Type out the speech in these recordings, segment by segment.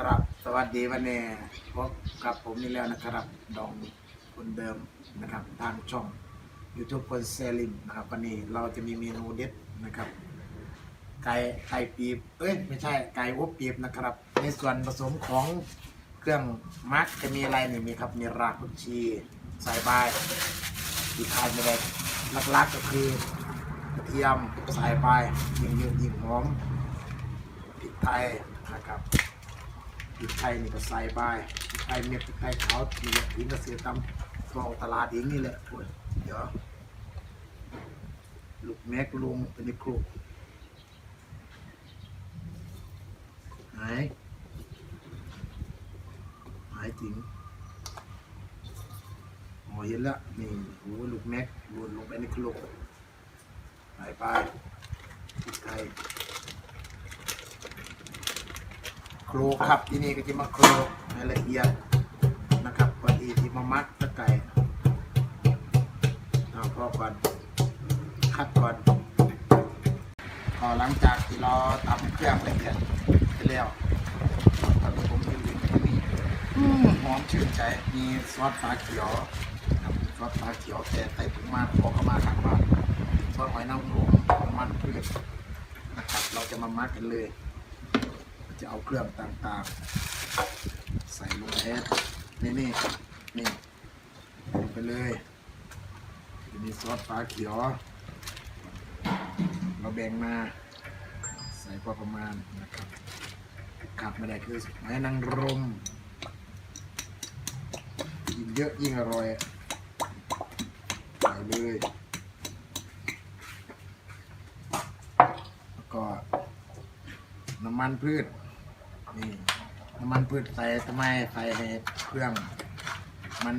ครับ สวัสดีวันนี้พบกับผมนี่แล้วนะครับ ดองคนเดิมนะครับ ทางช่อง YouTube คนเซลิมนะครับวันนี้เราจะมีเมนูเด็ดนะครับ ไก่ไก่ปีบเอ้ยไม่ใช่ไก่อบปีบนะครับ ในส่วนผสมของเครื่องมักจะมีอะไรนี่มีครับมีรากผักชีใส่ใบที่ทานไม่ได้หลักๆก็คือกระเทียมใส่ไปยิ่งเยอะยิ่งหอมพริกไทยนะครับ พริกไทยนี่ก็ใส่ไปพริกไทยเม็ดพริกไทยขาวที่ถึงกระเสียตำตัวตลาดเองนี่แหละเดี๋ยวลูกแม็กลงเป็นในครกหายหายจริงอ๋อเห็นล้วนี่โอ้ลูกแม็กล่นลงไปในครุกใส่ไปพริกไทย โครกครับที่นี่ก็จะมาโครกให้ละเอียดนะครับก่อนที่ที่มามัดตะไก่เอาพอก่อนคัดก่อนพอหลังจากที่เราทำเครื่องละเอียดไปแล้วตอนนี้ผมจะลืมตรงนี้อืมหอมชื่นใจมีซอสปลาเขียวนะครับซอสปลาเขียวแต่ใส่ถุงมาขอเข้ามาทางบ้านซอสหอยนางรมน้ำมันพืชนะครับเราจะมามัดกันเลย จะเอาเครื่องต่างๆ ใส่ลงไปนี่นี่นี่ลงไปเลยจะมีซอสปลาเขียว เราแบ่งมา ใส่พอประมาณนะครับขาดไม่ได้คือไม้นางรมยิ่งเยอะยิ่งอร่อยใส่เลยแล้วก็น้ำมันพืช นี่น้ำมันพืชใส่ทำไมใส่ให้เครื่อง มัน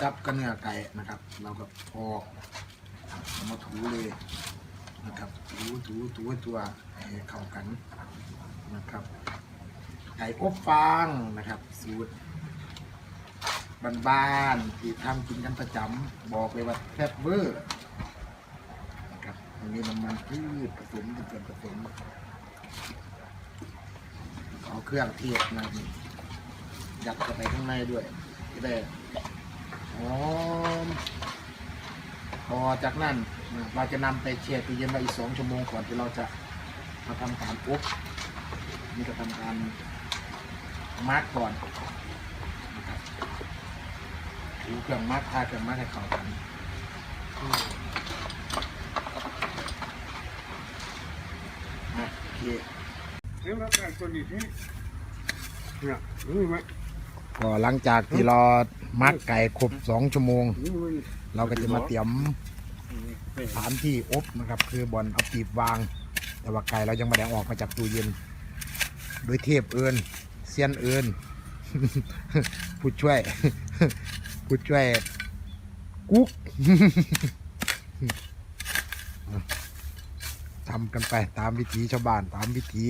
จับกับเนื้อไก่นะครับ เราก็พอกเอามาถูเลยนะครับ ถูถูถูตัวให้เข้ากันนะครับ ไก่อบฟางนะครับ สูตรบ้านๆที่ทำกินกันประจำบอกเลยว่าแซ่บเวอร์นะครับอันนี้น้ำมันพืชผสมเป็นส่วนผสม เอาเครื่องเทศนะนี่ยัดเข้าไปข้างในด้วยจะได้หอมพอจากนั้นเราจะนำไปแช่ตู้เย็นไว้อีกสองชั่วโมงก่อนที่เราจะมาทำการอบนี่ก็ทำการมาร์กก่อนนะครับถูเครื่องมาร์กทาเครื่องมาร์กให้เข้ากันโอเค เฮ้ยแล้วแต่ตัวนี้ที่เนี่ยนี่ไหมก็หลังจากที่เรามัดไก่ครบสองชั่วโมง นี่มันเราก็จะมาเตรียมสถานที่อบนะครับ คือบอลเอาปีบวาง แต่ว่าไก่เรายังไม่ได้ออกมาจากตู้เย็น โดยเทพเอินเซียนเอินผู้ช่วย ผู้ช่วยกุ๊ก ทำกันไปตามวิถีชาวบ้านตามวิถี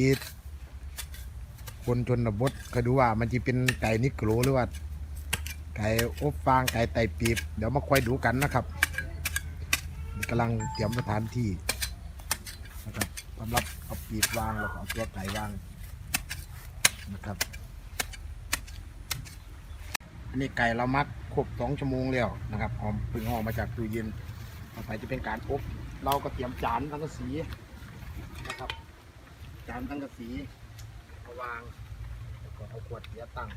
คนชนบทก็ดูว่ามันจะเป็นไก่นิโกรหรือว่า ไก่อบฟางไก่ไตปีบเดี๋ยวมาคอยดูกันนะครับกำลังเตรียมสถานที่นะครับสำหรับเอาปีบวางแล้วก็เอาตัวไก่วางนะครับอันนี้ไก่เรามักครบสองชั่วโมงแล้วนะครับหอมเพึ่งหอมมาจากตู้เย็นต่อไปจะเป็นการอบเราก็เตรียมจานทั้งกระสีนะครับจานทั้งกระสีาวางแล้วก็เอาขวดเบียร์ตั้ง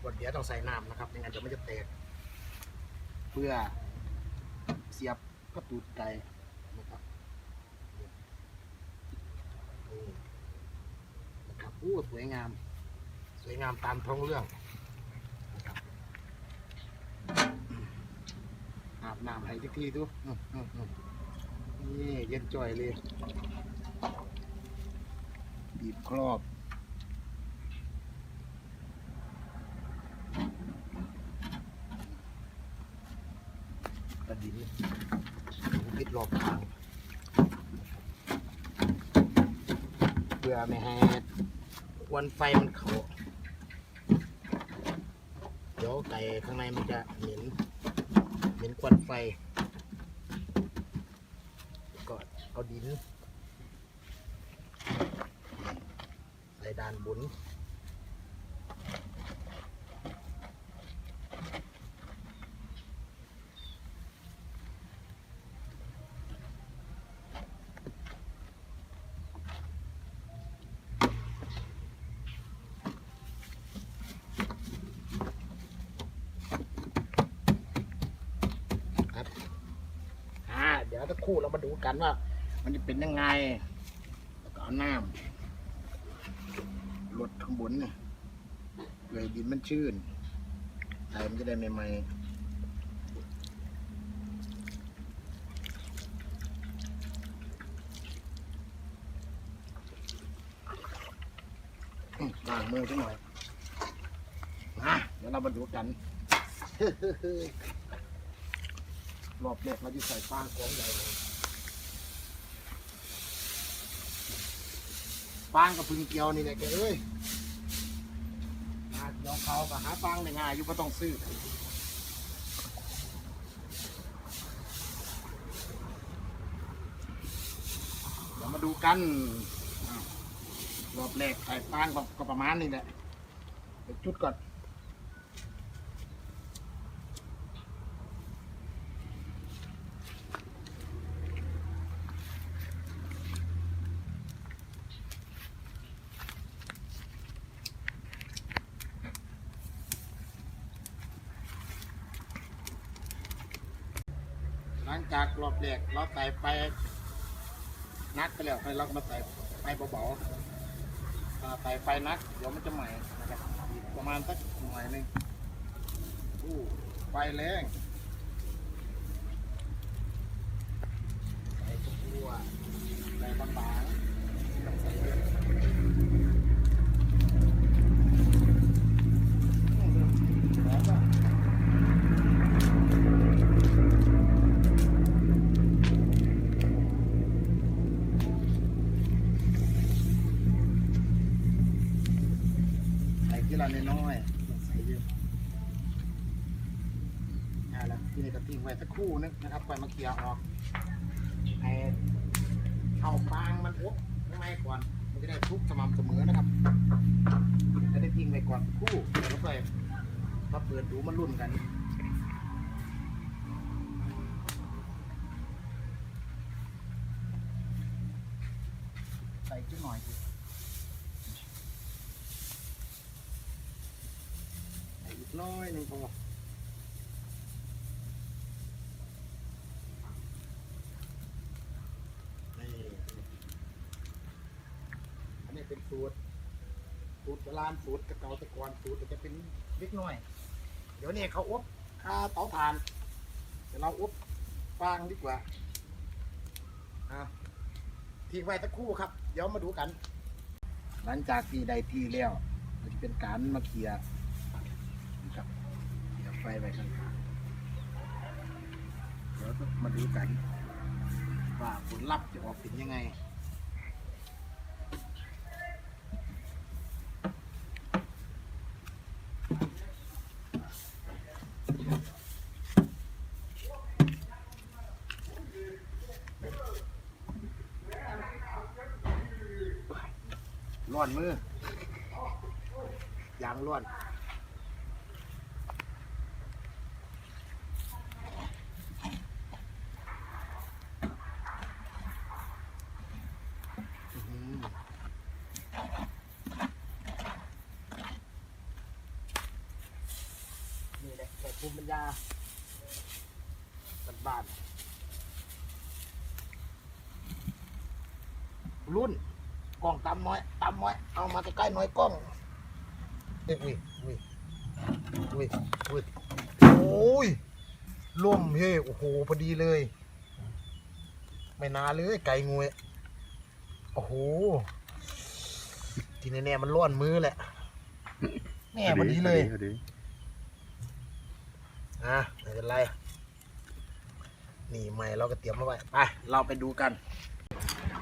ขวดเบียร์ต้องใส่น้ำนะครับไม่งั้นเดี๋ยวมันจะแตกเพื่อเสียบกระตูดไก่นะครับนี่นะครับโอ้สวยงาม สวยงามตามท้องเรื่องนะครับอาบน้ำให้ทุกทีดูนี่เย็นจ่อยเลย บีบครอบกระดิ่งปิดรอบทางเพื่อไม่ให้ควันไฟมันเขาเดี๋ยวไก่ข้างในมันจะเหม็นเหม็นควันไฟก็เอาดิน การบุนเดี๋ยวถ้าคู่เรามาดูกันว่า มันจะเป็นยังไง แล้วก็เอาน้ำ ลดข้างบนเนี่ยเลยดินมันชื้นไตมันจะได้ใหม่ๆอืมล้างมือสักหน่อยมาเดี๋ยวเรามาดูกันรอบแรกเราจะใส่ฟางของใหญ่เลย ฟางกับพึ่งเกียวนี่แหละแกเอ้ยมาลองเขาก็หาฟางได้ง่ายอยู่ก็ต้องซื้อเดี๋ยวมาดูกันอรอบแรกใส่ฟางก็ประมาณนี้แหละจุดก่อน ลังจากรอบแรกเราใส่ไปนักไปแล้วเราก็มาใส่ไปเบาๆใส่ไปนักเดี๋ยวมันจะใหม่นะครับประมาณสักหน่อยหนึงอู้ไฟแรงใส่ตัวใส่บางๆไม่ต้องใส่เยอะแล้วก็ ใส่ทีละน้อยๆต้องใส่เยอะอ่าแล้วทีนี้ก็ทิ้งไว้สักครู่นึงนะครับไปมาเคลียร์ออกให้เข้าฟางมันอบข้างในก่อน มันจะได้คลุกสม่ำเสมอนะครับจะได้ทิ้งไว้ก่อนคู่แล้วก็มาเปิดดูมันรุ่นกันใส่จุดหน่อยสิ ใส่อีก น้อยหนึ่งพอนี่อันนี้เป็นสูตรสูตรโบราณสูตรกระเก่าแตะกอนสูตรจะเป็นเล็กน้อย เดี๋ยวนี้เขาอบคาเตาถ่าน เดี๋ยวเราอบฟางดีกว่าอะทิ้งไว้สักครู่ครับ เดี๋ยวมาดูกัน หลังจากที่ได้ที่แล้วก็จะเป็นการมาเคลียร์ ไฟไปข้างๆเดี๋ยวมาดูกัน ว่าผลลัพธ์จะออกเป็นยังไงร้อนมือ ยางร้อน อื้อหือนี่แหละ แขกภูมิปัญญาบ้านรุ่นกล้องตำน้อยตำน้อย เอามาใกล้ๆน่อยกล้องเอ้ยอุ้ยอุ้ยอุ้ยอุ้ยโอ้ยล่มเฮ้ยโอ้โหพอดีเลย ไม่นานเลย ไก่งวยโอ้โหทีแน่ๆมันร้อนมือแหละแน่พอดีเลย อะไม่เป็นไรนี่ใหม่เราก็เตรียมมาไว้ไปเราไปดูกัน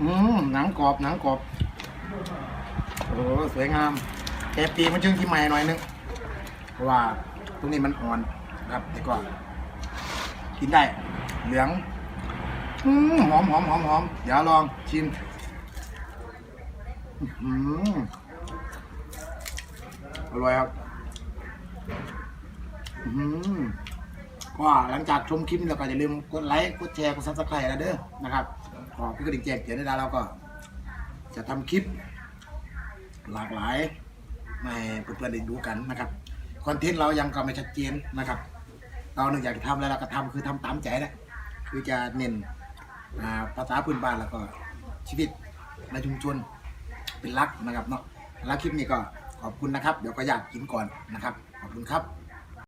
อืมหนังกรอบหนังกรอบโอ้สวยงามแต่ปีมันชึงที่ใหม่หน่อยนึงเพราะว่าตรงนี้มันอ่อนครับแต่ก็กินได้ เหลืองอืมหอมหอมหอมหอมเดี๋ยวลองชิมอืมอร่อยครับ อืม ก็หลังจากชมคลิปนี้เราก็อย่าลืมกดไลค์ กดแชร์ กดซับสไครต์นะเด้อนะครับขอพี่กระดิ่งแจ้งเตือนด้วยนะเราก็ จะทำคลิป หลากหลายมาให้เพื่อนๆได้ดูกันนะครับคอนเทนต์เรายังก็ไม่ชัดเจนนะครับ เราหนึ่งอยากจะทำอะไรเราก็ทำคือทำตามใจแหละคือจะเน้นอ่าภาษาพื้นบ้านแล้วก็ชีวิตในชุมชนเป็นหลักนะครับเนาะแล้วคลิปนี้ก็ขอบคุณนะครับ เดี๋ยวก็อยากกินก่อนนะครับ ขอบคุณครับ